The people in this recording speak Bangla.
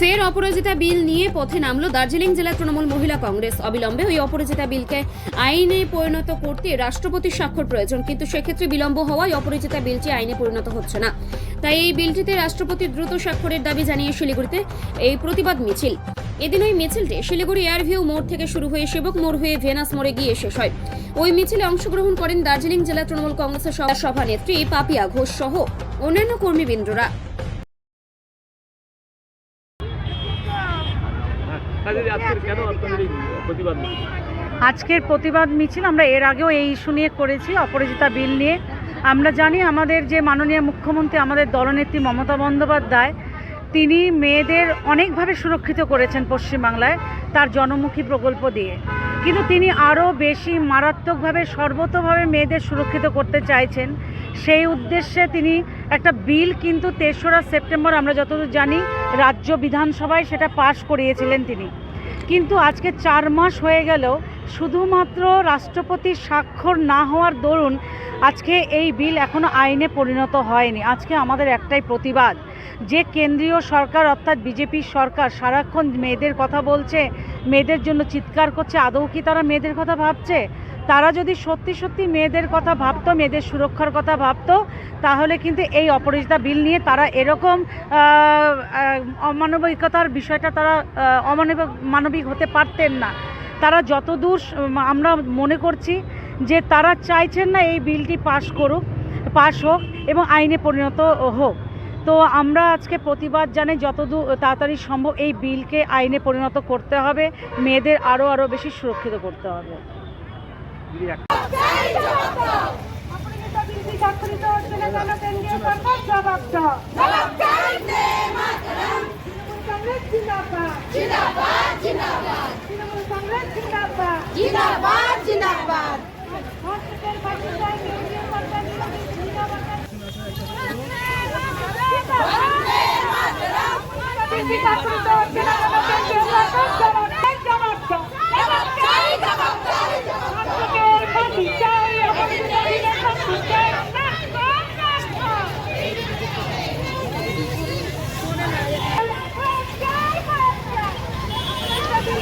ফের অপরাজিতা বিল নিয়ে পথে নামলো দার্জিলিং জেলা তৃণমূল মহিলা কংগ্রেস। অবিলম্বে ওই অপরাজিতা বিলকে আইনে পরিণত করতে রাষ্ট্রপতির স্বাক্ষর প্রয়োজন, কিন্তু সেক্ষেত্রে বিলম্ব হওয়ায় অপরাজিতা বিলটি আইনে পরিণত হচ্ছে না। তাই এই বিলটিতে রাষ্ট্রপতির দ্রুত স্বাক্ষরের দাবি জানিয়ে শিলিগুড়িতে এই প্রতিবাদ মিছিল। এদিন ওই মিছিলটি শিলিগুড়ি এয়ারভিউ মোড় থেকে শুরু হয়ে সেবক মোড় হয়ে ভেনাস মোড়ে গিয়ে শেষ হয়। ওই মিছিলে অংশগ্রহণ করেন দার্জিলিং জেলা তৃণমূল কংগ্রেসের সভানেত্রী পাপিয়া ঘোষ সহ অন্যান্য কর্মীবৃন্দরা। আজকের প্রতিবাদ মিছিল? আমরা এর আগেও এই ইস্যু নিয়ে করেছি, অপরাজিতা বিল নিয়ে। আমরা জানি আমাদের যে মাননীয় মুখ্যমন্ত্রী, আমাদের দলনেত্রী মমতা বন্দ্যোপাধ্যায়, তিনি মেয়েদের অনেকভাবে সুরক্ষিত করেছেন পশ্চিমবাংলায় তার জনমুখী প্রকল্প দিয়ে। কিন্তু তিনি আরও বেশি মারাত্মকভাবে সর্বতভাবে মেয়েদের সুরক্ষিত করতে চাইছেন। সেই উদ্দেশ্যে তিনি একটা বিল কিন্তু তেসরা সেপ্টেম্বর আমরা যতদূর জানি রাজ্য বিধানসভায় সেটা পাশ করিয়েছিলেন তিনি। কিন্তু আজকে চার মাস হয়ে গেল শুধুমাত্র রাষ্ট্রপতির স্বাক্ষর না হওয়ার দরুন আজকে এই বিল এখনও আইনে পরিণত হয়নি। আজকে আমাদের একটাই প্রতিবাদ, যে কেন্দ্রীয় সরকার অর্থাৎ বিজেপি সরকার সারাক্ষণ মেয়েদের কথা বলছে, মেয়েদের জন্য চিৎকার করছে, আদৌ কি তারা মেয়েদের কথা ভাবছে? তারা যদি সত্যি সত্যি মেয়েদের কথা ভাবতো, মেয়েদের সুরক্ষার কথা ভাবতো, তাহলে কিন্তু এই অপরাজিতা বিল নিয়ে তারা এরকম অমানবিকতার বিষয়টা তারা অমানবিক, মানবিক হতে পারতেন না। তারা যতদূর আমরা মনে করছি যে তারা চাইছেন না এই বিলটি পাশ করুক, পাশ হোক এবং আইনে পরিণত হোক। তো আমরা আজকে প্রতিবাদ জানাই যতদূর তাড়াতাড়ি সম্ভব এই বিলকে আইনে পরিণত করতে হবে, মেয়েদের আরও আরও বেশি সুরক্ষিত করতে হবে। জিন্দাবাদ তৃণমূল কংগ্রেস জিন্দাবাদ হসপিটাল ফাঁসিদার কেন্দ্রীয় সরকার জিন্দাবাদ বিলটি স্বাক্ষরিত হচ্ছে না কেন কেন্দ্রীয় সরকার জবাব দাও জবাব দাও হসপিটাল ফাঁসি চাই অপরাজিতা বিলের ফাঁসি চাই